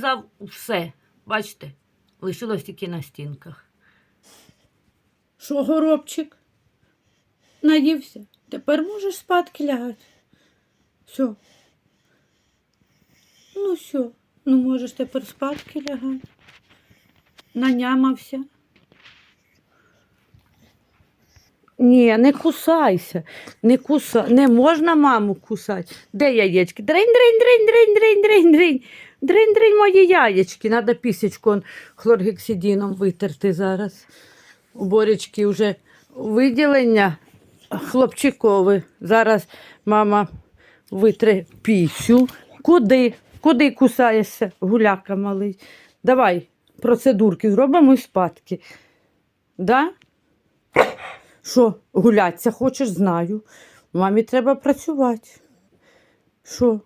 вилизав все. Бачите, лишилось тільки на стінках. Що, горобчик? Наївся. Тепер можеш спадки лягати. Все. Ну все, ну можеш тепер спадки лягати. Нанямався. Ні, не кусайся, не куса... не можна маму кусати. Де яєчки? Дрень, дрень, дрень, дрень, дрень, дрень. Дрень, дрень, мої яєчки. Треба пісечку он хлоргексидином витерти зараз. У Боречки вже виділення хлопчикове. Зараз мама витре пісю. Куди? Куди кусаєшся, гуляка малий? Давай процедурки зробимо і спадки. Да? Що, гуляться хочеш, знаю. Мамі треба працювати. Що?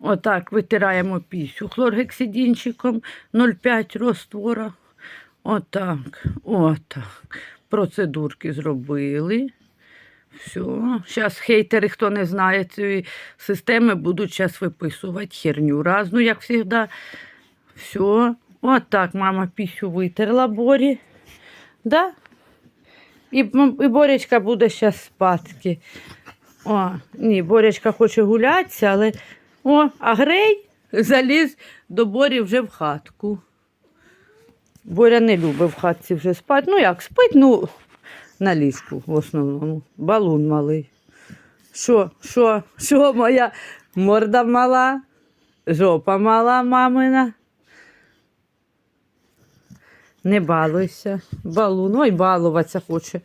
Отак витираємо пісю хлоргексидинчиком 0,5 роствора. Отак, отак. Процедурки зробили. Все. Зараз хейтери, хто не знає цієї системи, будуть зараз виписувати херню разну, як завжди. Все. Отак мама пісю витерла Борі. Да? І, і Боречка буде зараз спадки. О, ні, Боречка хоче гулятися, але. О, а Грей заліз до Борі вже в хатку. Боря не любить в хатці вже спати. Ну як, спить, ну, на ліжку в основному. Балун малий. Що, що, що моя морда мала? Жопа мала мамина. Не балуйся. Балун. Ой, балуватися хоче.